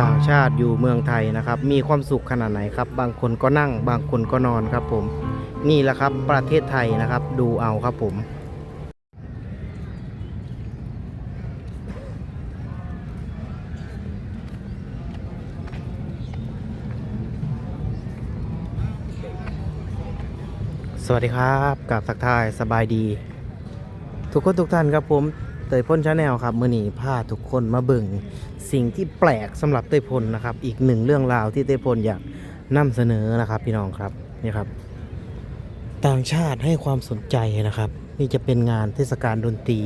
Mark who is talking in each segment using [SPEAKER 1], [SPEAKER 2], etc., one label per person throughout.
[SPEAKER 1] ต่างชาติอยู่เมืองไทยนะครับ มีความสุขขนาดไหนครับ บางคนก็นั่ง บางคนก็นอนครับผม นี่แหละครับประเทศไทยนะครับ ดูเอาครับผมสวัสดีครับกับสักทายสบายดี ทุกคนทุกท่านครับผม ตยพ่นชาแนลครับมือนี้พาทุกคนมาเบิ่งสิ่งที่แปลกสำหรับเตยพลนะครับ อีกหนึ่งเรื่องราวที่เตยพลอยากนำเสนอนะครับ พี่น้องครับนี่ครับ ต่างชาติให้ความสนใจนะครับ นี่จะเป็นงานเทศกาลดนตรี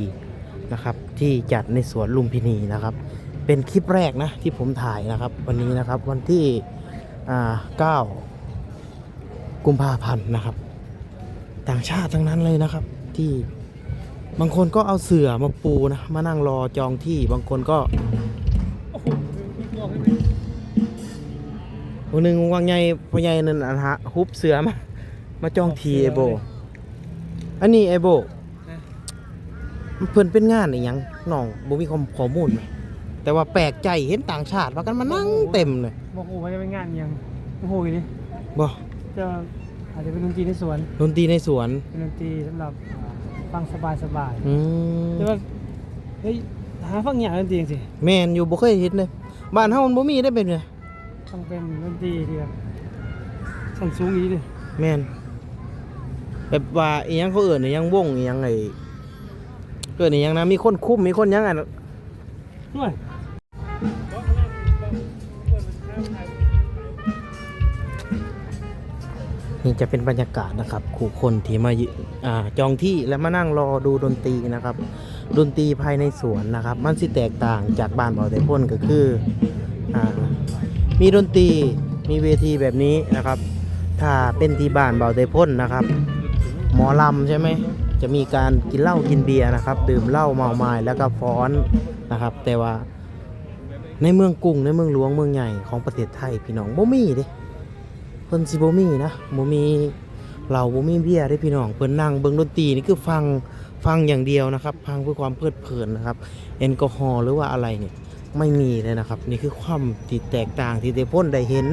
[SPEAKER 1] นะครับ ที่จัดในสวนลุมพินีนะครับ เป็นคลิปแรกนะที่ผมถ่ายนะครับ วันนี้นะครับวันที่อ่า9กุมภาพันธ์นะครับ ต่างชาติทั้งนั้นเลยนะครับที่ บางคนก็เอาเสื่อมาปูนะ มานั่งรอจองที่ บางคนก็คนหนึ่งวางใหญ่พ่อใหญ่นั่นนะฮะฮุบเสือมา มาจองทีไอโบ อันนี้ไอโบมันเพิ่นเป็นงานอีหยังน้องบ่มีข้อข้อมูลไหมแต่ว่าแปลกใจเห็นต่างชาติว่ากันมานั่งเต็มเลย
[SPEAKER 2] บอกโอ้ว่าจะเป็นงานยังโอ้โหนี่
[SPEAKER 1] บ่
[SPEAKER 2] จะอาจจะเป็นดนตรีในสวน
[SPEAKER 1] ดนตรีในสวน
[SPEAKER 2] เป็นดนตรีสำหรับอ่า ฟังสบายสบาย
[SPEAKER 1] อืม
[SPEAKER 2] แต่ว่าเฮ้ยหาฟังอย่างดนตรีสิ
[SPEAKER 1] แม่นอยู่บ่เคยเห็นเลยบ้านเฮามันบ่มีได้เป็นไง
[SPEAKER 2] ต้องเป็นดนตรีที่แบบชั้นสูงอีกเลย
[SPEAKER 1] แม่นแบบว่าอีหยังเขาเอื่นอีหยังวงอีหยังไงเกิดอีหยังนะมีคนคุมมีคนหยังอะ
[SPEAKER 2] ด้วย
[SPEAKER 1] นี่จะเป็นบรรยากาศนะครับขู่คนที่มาอ่าจองที่และมานั่งรอดูดนตรีนะครับ ดนตรีภายในสวนนะครับ มันสิแตกต่างจากบ้านเบาแต่พ่นก็คืออ่ามีดนตรีมีเวทีแบบนี้นะครับ ถ้าเป็นที่บ้านเบาแต่พ่นนะครับ หมอลำใช่ไหมจะมีการกินเหล้ากินเบียร์นะครับ ดื่มเหล้าเมาไม้แล้วก็ฟ้อนนะครับ แต่ว่าในเมืองกรุงในเมืองหลวงเมืองใหญ่ของประเทศไทยพี่น้องบ่มีเด้ เพิ่นสิบ่มีนะบ่มีเหล้าบ่มีเบียร์เด้พี่น้องเพิ่นนั่งเบิ่งดนตรีนี่คือฟังฟังอย่างเดียวนะครับ ฟังเพื่อความเพลิดเพลินนะครับแอลกอฮอล์หรือว่าอะไรเนี่ยไม่มีเลยนะครับ นี่คือความที่แตกต่างที่ได้พ้นได้เห็น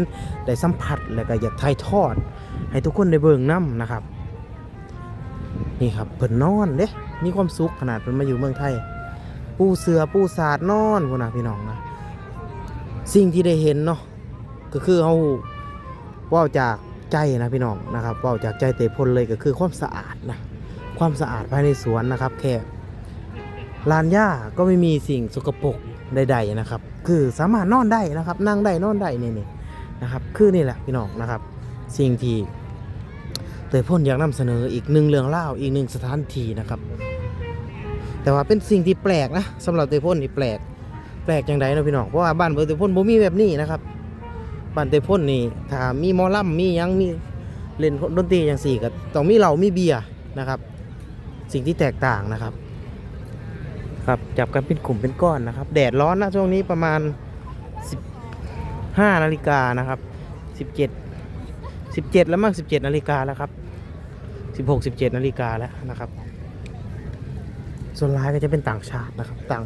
[SPEAKER 1] ได้สัมผัสแล้วก็อยากถ่ายทอด ให้ทุกคนได้เบิ่งนํนะครับ นี่ครับเพิ่นนอนเด้มีความสุขขนาดเพิ่นมาอยู่เมืองไทย ปูเสือปูสาดนอนพุ่นนะพี่น้องนะสิ่งที่ได้เห็นเนาะก็คือเฮา ว้าจากใจนะพี่น้องนะครับว้าจากใจเตะพลเลยก็คือความสะอาดนะความสะอาดภายในสวนนะครับ แค่ลานหญ้าก็ไม่มีสิ่งสกปรกใด ๆนะครับ คือสามารถนอนได้นะครับ นั่งได้นอนได้นี่นี่นะครับ คือนี่แหละพี่น้องนะครับ สิ่งที่เตยพ่นอยากนำเสนออีกหนึ่งเรื่องเล่าอีกหนึ่งสถานที่นะครับ แต่ว่าเป็นสิ่งที่แปลกนะสำหรับเตยพ่นนี่แปลก แปลกจังไดเนะพี่น้องเพราะว่าบ้านเตยพ่นบ่มีแบบนี้นะครับ บ้านเตยพ่นนี่ถ้ามีหมอลำมีหยังมีเล่นดนตรีอย่างสี่ก็ต้องมีเหล้ามีเบียร์นะครับ สิ่งที่แตกต่างนะครับ ครับจับกันเป็นกลุ่มเป็นก้อนนะครับ แดดร้อนนะช่วงนี้ประมาณ 15นาฬิกานะครับ 17 17 แล้วมั้ง17นาฬิกาแล้วครับ 16 17นาฬิกาแล้วนะครับส่วนร้ายก็จะเป็นต่างชาตินะครับ ต่าง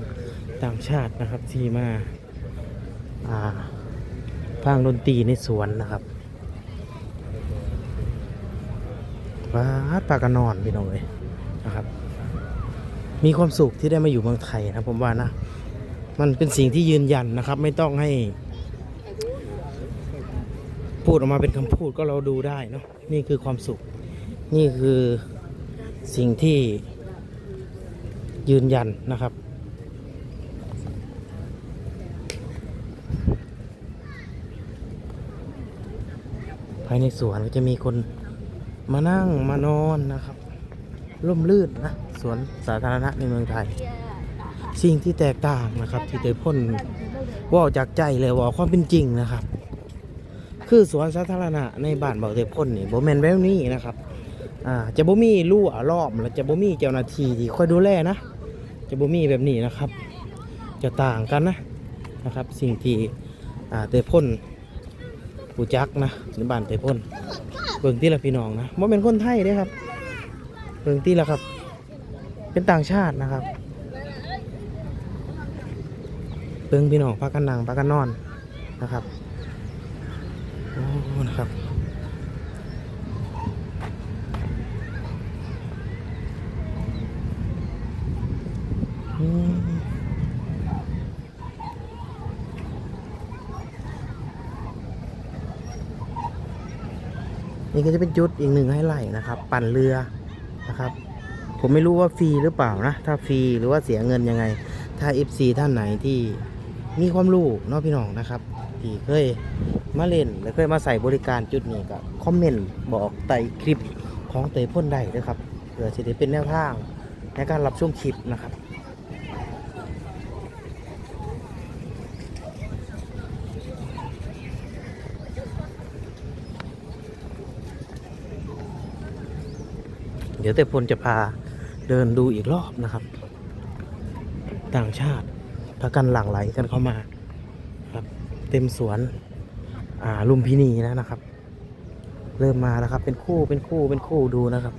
[SPEAKER 1] ต่างชาตินะครับที่มาอ่า ฟังดนตรีในสวนนะครับว้าปากกนอนพี่น้องเลยนะครับ มีความสุขที่ได้มาอยู่เมืองไทยนะผมว่านะ มันเป็นสิ่งที่ยืนยันนะครับ ไม่ต้องให้ พูดออกมาเป็นคำพูดก็เราดูได้เนาะนี่คือความสุข นี่คือสิ่งที่ยืนยันนะครับ ภาย ในสวนก็จะมีคนมานั่งมานอนนะครับร่มรื่นนะสวนสาธารณะในเมืองไทย สิ่งที่แตกต่างนะครับ ที่เตยพ่นว่าจากใจเลยว่าความเป็นจริงนะครับ คือสวนสาธารณะในบ้านเบาเตยพ่นนี่บ่แมนแบบนี้นะครับอ่าจะบ่มีลู่อล้อมและจะบ่มีเจ้าหน้าที่ที่คอยดูแลนะ จะบ่มีแบบนี้นะครับ จะต่างกันนะนะครับ สิ่งที่อ่าเตยพ่น ปูจักนะในบ้านเตยพ่นเบิ่งที่ละพี่น้องนะบ่เป็นคนไทยด้วยครับเบิ่งที่ละครับ เป็นต่างชาตินะครับเบิ่งพี่น้องพากันนั่งพากันนอนนะครับโอ้นะครับอืม นี่ก็จะเป็นจุดอีกหนึ่งให้ไล่นะครับ ปั่นเรือนะครับ ผมไม่รู้ว่าฟรีหรือเปล่านะ ถ้าฟรีหรือว่าเสียเงินยังไง ถ้า FC ท่านไหนที่มีความรู้เนาะพี่น้องนะครับที่เคยมาเล่นและเคยมาใส่บริการจุดนี้ก็คอมเมนต์บอกใต้คลิปของเตยพ่นได้ด้วยครับเพื่อจะได้เป็นแนวทางในการรับชมคลิปนะครับ เดี๋ยวเตยพลจะพาเดินดูอีกรอบนะครับ ต่างชาติพากันหลั่งไหลกันเข้ามาครับ เต็มสวนอ่าลุมพินีแล้วนะครับ เริ่มมาแล้วครับ เป็นคู่เป็นคู่เป็นคู่ดูนะครับ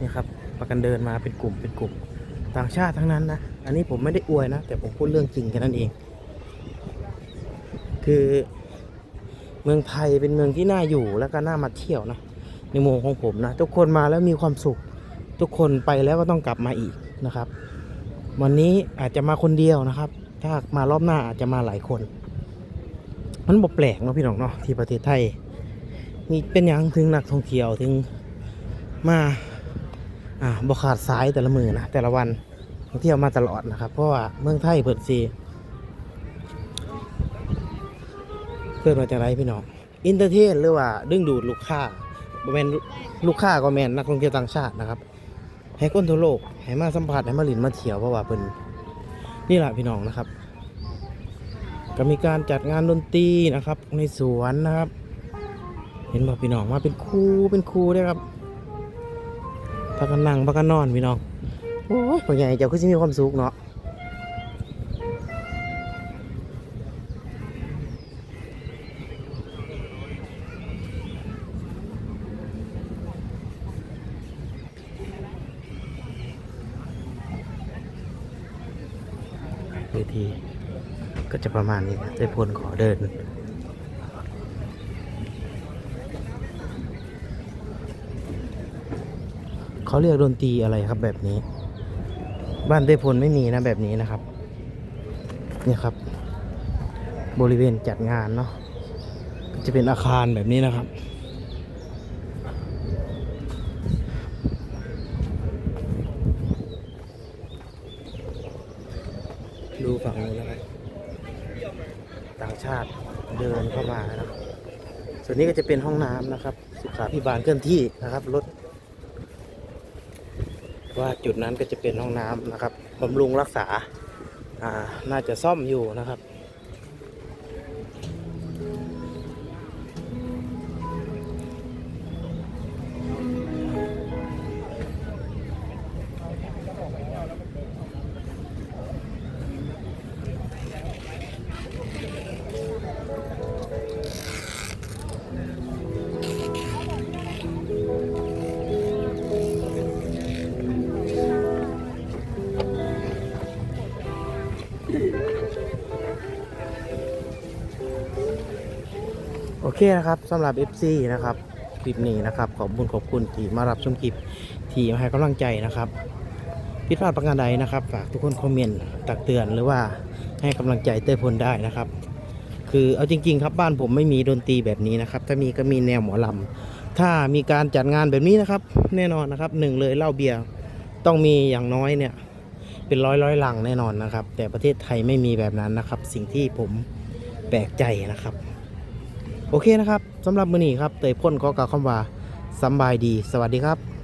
[SPEAKER 1] นี่ครับพากันเดินมาเป็นกลุ่มเป็นกลุ่ม ต่างชาติทั้งนั้นนะอันนี้ผมไม่ได้อวยนะแต่ผมพูดเรื่องจริงแค่นั้นเอง คือเมืองไทยเป็นเมืองที่น่าอยู่แล้วก็น่ามาเที่ยวนะ ในมุมของผมนะ ทุกคนมาแล้วมีความสุข ทุกคนไปแล้วก็ต้องกลับมาอีกนะครับ วันนี้อาจจะมาคนเดียวนะครับ ถ้ามารอบหน้าอาจจะมาหลายคน มันบ่แปลกเนาะพี่น้องเนาะที่ประเทศไทยมีเป็นอย่างถึงนักท่องเที่ยวถึงมาอ่าบขาดสายแต่ละมือนะแต่ละวันท่องเที่ยวมาตลอดนะครับ เพราะว่าเมืองไทยเปิดซีเพื่อนมาจากไรพี่น้องอินเตอร์เทนหรือว่าดึงดูดลูกค้า แม่นลูกค้าก็แม่นนักท่องเที่ยวต่างชาตินะครับให้คนทั่วโลกให้มาสัมผัสให้มาหลินมาเที่ยวเพราะว่าเป็นนี่แหละพี่น้องนะครับ ก็มีการจัดงานดนตรีนะครับ ในสวนนะครับ เห็นบอกพี่น้องมาเป็นครูเป็นครูด้วยครับพักกันนั่งพักกันนอนพี่น้องโอ้ยพ่อใหญ่เจ้าก็จะมีความสุขเนาะ ทีก็จะประมาณนี้นะได้พลขอเดิน เขาเรียกดนตรีอะไรครับแบบนี้ บ้านเต้พลไม่มีนะแบบนี้นะครับ เนี่ยครับ บริเวณจัดงานเนาะจะเป็นอาคารแบบนี้นะครับ ดูฝั่งนู้นนะครับต่างชาติเดินเข้ามานะส่วนนี้ก็จะเป็นห้องน้ำนะครับ สุขาพิบาลเคลื่อนที่นะครับรถว่าจุดนั้นก็จะเป็นห้องน้ำนะครับบำรุงรักษาอ่าน่าจะซ่อมอยู่นะครับ เคนะครับสำหรับ FC นะครับ คลิปนี้นะครับ ขอบคุณขอบคุณที่มารับชมคลิปที่มาให้กำลังใจนะครับผิดพลาดประการใดนะครับ ฝากทุกคนคอมเมนต์ตักเตือนหรือว่าให้กำลังใจเต้ยพลได้นะครับ คือเอาจริง ๆ ครับบ้านผมไม่มีดนตรีแบบนี้นะครับ ถ้ามีก็มีแนวหมอลำถ้ามีการจัดงานแบบนี้นะครับ แน่นอนนะครับหนึ่งเลยเหล้าเบียร์ต้องมีอย่างน้อยเนี่ยเป็นร้อยร้อยลังแน่นอนนะครับ แต่ประเทศไทยไม่มีแบบนั้นนะครับ สิ่งที่ผมแปลกใจนะครับ โอเคนะครับสำหรับมือนี้ครับเตยพ่นก็กล่าวคำว่าสบายดี สวัสดีครับ